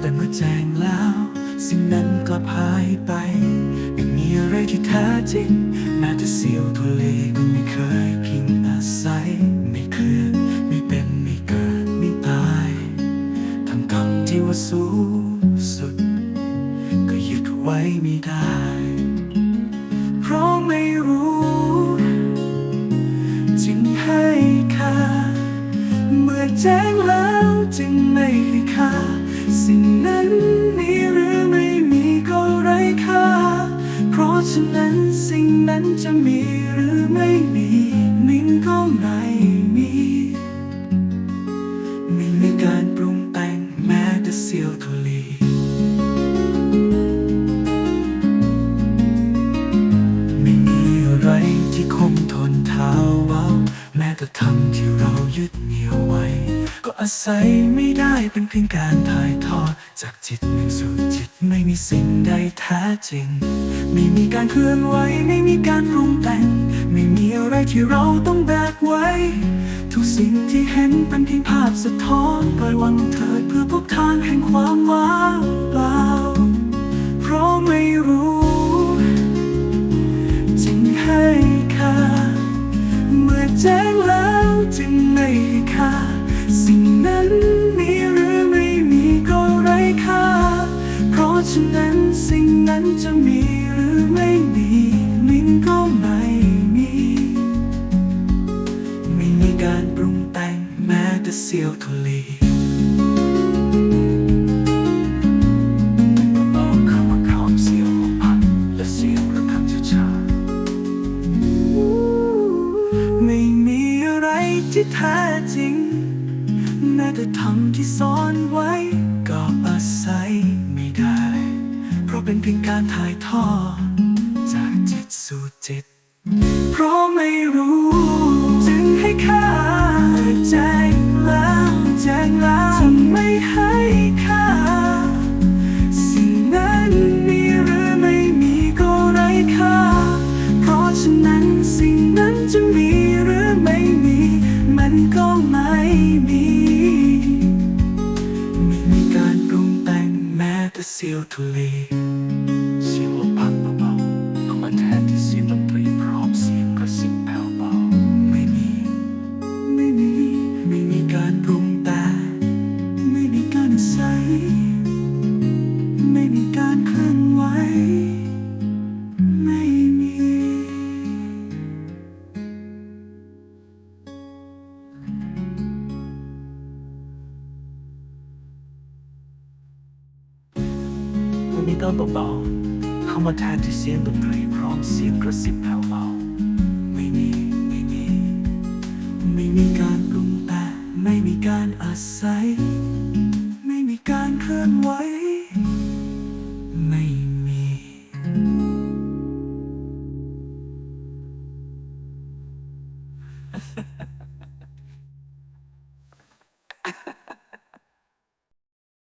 แต่เมื่อแจ้งแล้ว สิ่งนั้นกลับหายไปไม่มีอะไรที่แท้จริงแม้แต่เสียวทะเลก็ไม่เคยพิงอาศัย ไม่เคลื่อนไม่เป็นไม่เกิดไม่ตายทำกรรมที่ว่าสูงสุด ก็ยึดไว้ไม่ได้ ฉะนั้นสิ่งนั้นจะมีหรือไม่มีมันก็ไม่มีไม่มีการปรุงแต่งแม้แต่เสี้ยวทุลีไม่มีอะไรที่คงทนเท้าเว้าแม้แต่ธรรมที่เรายึดเหนี่ยวไว้ ก็อาศัยไม่ได้เป็นเพียงการถ่ายทอด จากจิตหนึ่งสู่จิตไม่มีสิ่งใดแท้จริง ไม่มีการเคลื่อนไหวไม่มีการปรุงแต่ง ไม่มีอะไรที่เราต้องแบกไว้ ทุกสิ่งที่เห็นเป็นเพียงภาพสะท้อนปล่อยวางเถิดเพื่อพบทางแห่งความว่างเปล่า เพราะไม่รู้จึงให้ค่าเมื่อแจ้งแล้วจึงไม่ให้ค่า นั้นมีหรือไม่มีก็ไร้ค่า เพราะฉะนั้นสิ่งนั้นจะมีหรือไม่มีมันก็ไม่มี ไม่มีการปรุงแต่งแม้แต่เสี้ยวทุลีต้องคำว่าคำเสียวของพันและเสียวระฆังช้าไม่มีอะไรที่แท้ แต่ธรรมที่ซ่อนไว้ก็อาศัยไม่ได้ เพราะเป็นเพียงการถ่ายทอดจากจิตสู่จิต เพราะไม่รู้ แต่เนนี้ก็เบาๆเข้ามาแทนที่เสียงดนตรีพร้อมเสียงกระซิบแผ่วเบาไม่มีไม่มีไม่มีการปรุงแต่งไม่มีการอาศัย ไม่มีการเคลื่อนไหวไม่มี